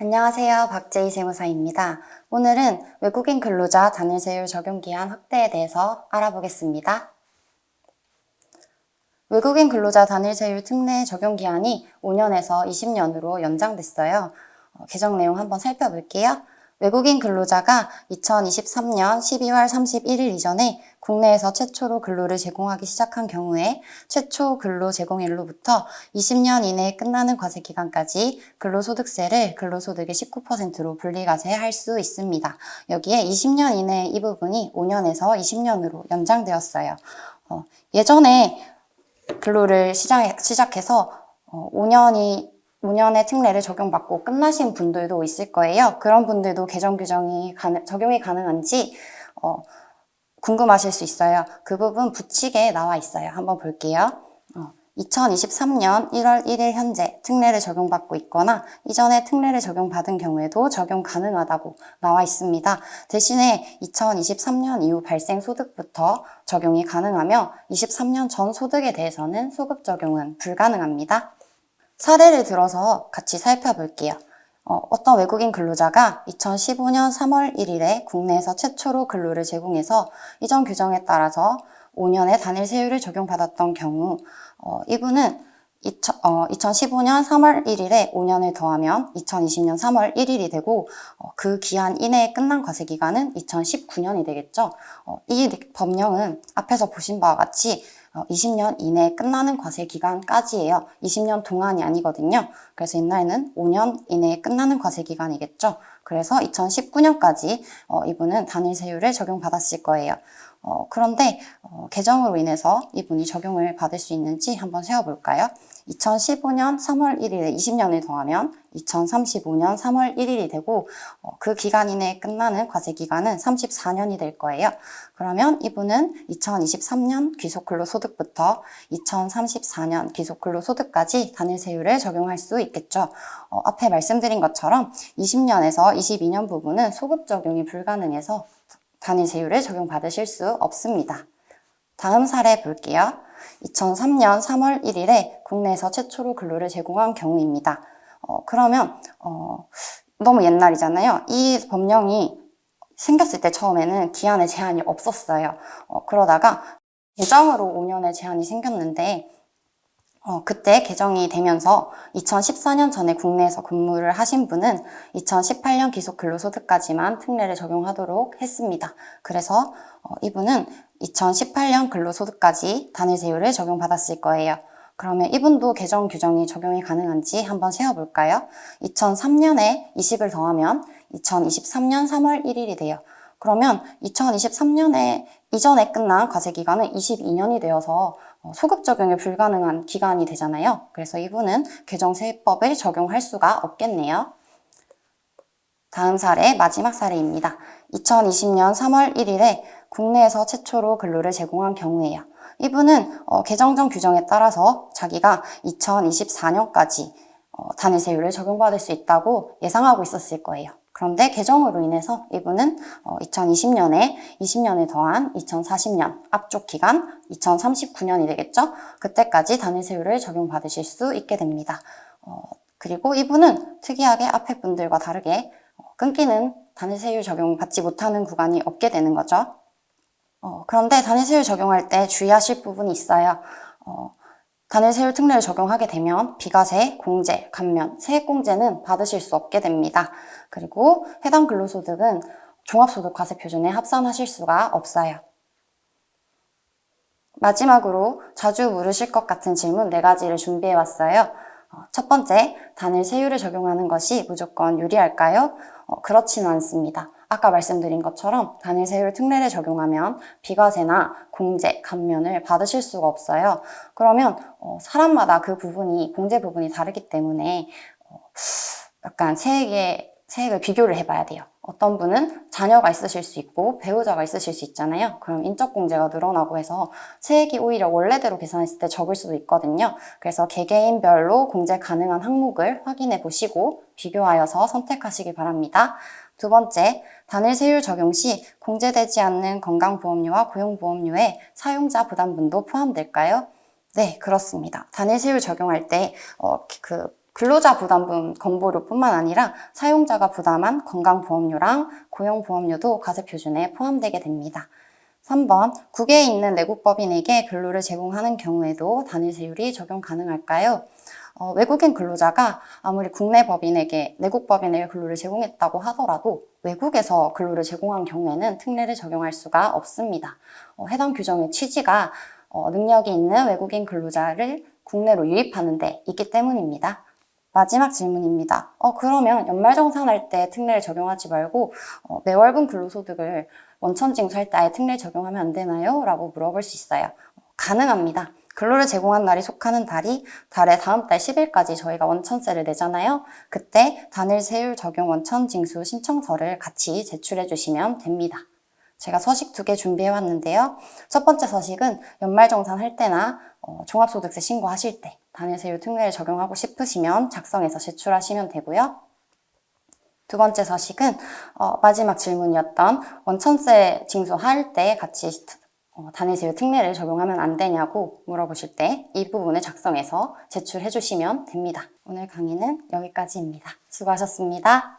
안녕하세요. 박재희 세무사입니다. 오늘은 외국인 근로자 단일세율 적용기한 확대에 대해서 알아보겠습니다. 외국인 근로자 단일세율 특례 적용기한이 5년에서 20년으로 연장됐어요. 어, 개정 내용 한번 살펴볼게요. 외국인 근로자가 2023년 12월 31일 이전에 국내에서 최초로 근로를 제공하기 시작한 경우에 최초 근로 제공일로부터 20년 이내에 끝나는 과세 기간까지 근로소득세를 근로소득의 19%로 분리과세할 수 있습니다. 여기에 20년 이내 이 부분이 5년에서 20년으로 연장되었어요. 어, 예전에 근로를 시작, 시작해서 어, 5년이 5년의 특례를 적용받고 끝나신 분들도 있을 거예요. 그런 분들도 개정 규정이 가능, 적용이 가능한지 어, 궁금하실 수 있어요. 그 부분 붙이게 나와 있어요. 한번 볼게요. 어, 2023년 1월 1일 현재 특례를 적용받고 있거나 이전에 특례를 적용받은 경우에도 적용 가능하다고 나와 있습니다. 대신에 2023년 이후 발생 소득부터 적용이 가능하며 23년 전 소득에 대해서는 소급 적용은 불가능합니다. 사례를 들어서 같이 살펴볼게요. 어, 어떤 외국인 근로자가 2015년 3월 1일에 국내에서 최초로 근로를 제공해서 이전 규정에 따라서 5년의 단일 세율을 적용받았던 경우 어, 이분은 2000, 어, 2015년 3월 1일에 5년을 더하면 2020년 3월 1일이 되고 어, 그 기한 이내에 끝난 과세 기간은 2019년이 되겠죠. 어, 이 법령은 앞에서 보신 바와 같이 20년 이내에 끝나는 과세 기간까지예요. 20년 동안이 아니거든요. 그래서 옛날에는 5년 이내에 끝나는 과세 기간이겠죠. 그래서 2019년까지 어, 이분은 단일 세율을 적용받았을 거예요. 어, 그런데 어, 개정으로 인해서 이분이 적용을 받을 수 있는지 한번 세어볼까요? 2015년 3월 1일에 20년을 더하면 2035년 3월 1일이 되고 어, 그 기간 이내에 끝나는 과세 기간은 34년이 될 거예요. 그러면 이분은 2023년 귀속근로소득부터 2034년 귀속근로소득까지 단일세율을 적용할 수 있겠죠. 어, 앞에 말씀드린 것처럼 20년에서 22년 부분은 소급 적용이 불가능해서 단일세율을 적용받으실 수 없습니다. 다음 사례 볼게요. 2003년 3월 1일에 국내에서 최초로 근로를 제공한 경우입니다. 어, 그러면 어, 너무 옛날이잖아요. 이 법령이 생겼을 때 처음에는 기한에 제한이 없었어요. 어, 그러다가 개정으로 5년의 제한이 생겼는데 어, 그때 개정이 되면서 2014년 전에 국내에서 근무를 하신 분은 2018년 기속 근로소득까지만 특례를 적용하도록 했습니다. 그래서 어, 이분은 2018년 근로소득까지 단일세율을 적용받았을 거예요. 그러면 이분도 개정 규정이 적용이 가능한지 한번 세어볼까요? 2003년에 20을 더하면 2023년 3월 1일이 돼요. 그러면 2023년에 이전에 끝난 과세 기간은 22년이 되어서 어, 소급 적용이 불가능한 기간이 되잖아요. 그래서 이분은 개정세법을 적용할 수가 없겠네요. 다음 사례, 마지막 사례입니다. 2020년 3월 1일에 국내에서 최초로 근로를 제공한 경우에요. 이분은 어, 개정전 규정에 따라서 자기가 2024년까지 어, 단일세율을 적용받을 수 있다고 예상하고 있었을 거예요. 그런데 개정으로 인해서 이분은 2020년에 20년을 더한 2040년 앞쪽 기간 2039년이 되겠죠. 그때까지 단일세율을 적용받으실 수 있게 됩니다. 어, 그리고 이분은 특이하게 앞에 분들과 다르게 어, 끊기는 단일세율 적용받지 못하는 구간이 없게 되는 거죠. 어, 그런데 단일세율 적용할 때 주의하실 부분이 있어요. 어, 단일세율 특례를 적용하게 되면 비과세, 공제, 감면, 세액공제는 받으실 수 없게 됩니다. 그리고 해당 근로소득은 종합소득과세 표준에 합산하실 수가 없어요. 마지막으로 자주 물으실 것 같은 질문 네 가지를 준비해 왔어요. 어, 첫 번째, 단일 세율을 적용하는 것이 무조건 유리할까요? 어, 그렇지는 않습니다. 아까 말씀드린 것처럼 단일 세율 특례를 적용하면 비과세나 공제, 감면을 받으실 수가 없어요. 그러면 어, 사람마다 그 부분이 공제 부분이 다르기 때문에 어, 약간 세액의 세액을 비교를 해봐야 돼요. 어떤 분은 자녀가 있으실 수 있고 배우자가 있으실 수 있잖아요. 그럼 인적 공제가 늘어나고 해서 세액이 오히려 원래대로 계산했을 때 적을 수도 있거든요. 그래서 개개인별로 공제 가능한 항목을 확인해 보시고 비교하여서 선택하시기 바랍니다. 두 번째, 단일 세율 적용 시 공제되지 않는 건강보험료와 고용보험료에 사용자 부담분도 포함될까요? 네, 그렇습니다. 단일 세율 적용할 때, 어, 그, 근로자 부담분 건보료뿐만 아니라 사용자가 부담한 건강보험료랑 고용보험료도 과세표준에 포함되게 됩니다. 3번, 국외에 있는 내국법인에게 근로를 제공하는 경우에도 단일 세율이 적용 가능할까요? 어, 외국인 근로자가 아무리 국내 법인에게 내국 법인에게 근로를 제공했다고 하더라도 외국에서 근로를 제공한 경우에는 특례를 적용할 수가 없습니다. 어, 해당 규정의 취지가 어, 능력이 있는 외국인 근로자를 국내로 유입하는 데 있기 때문입니다. 마지막 질문입니다. 어, 그러면 연말정산할 때 특례를 적용하지 말고 어, 매월분 근로소득을 원천징수할 때 아예 특례를 적용하면 안 되나요? 라고 물어볼 수 있어요. 가능합니다. 근로를 제공한 날이 속하는 달이 달의 다음 달 10일까지 저희가 원천세를 내잖아요. 그때 단일 세율 적용 원천 징수 신청서를 같이 제출해 주시면 됩니다. 제가 서식 두 개 준비해 왔는데요. 첫 번째 서식은 연말정산 할 때나 어, 종합소득세 신고하실 때 단일세율 특례를 적용하고 싶으시면 작성해서 제출하시면 되고요. 두 번째 서식은 어, 마지막 질문이었던 원천세 징수할 때 같이 어, 단일세율 특례를 적용하면 안 되냐고 물어보실 때 이 부분을 작성해서 제출해 주시면 됩니다. 오늘 강의는 여기까지입니다. 수고하셨습니다.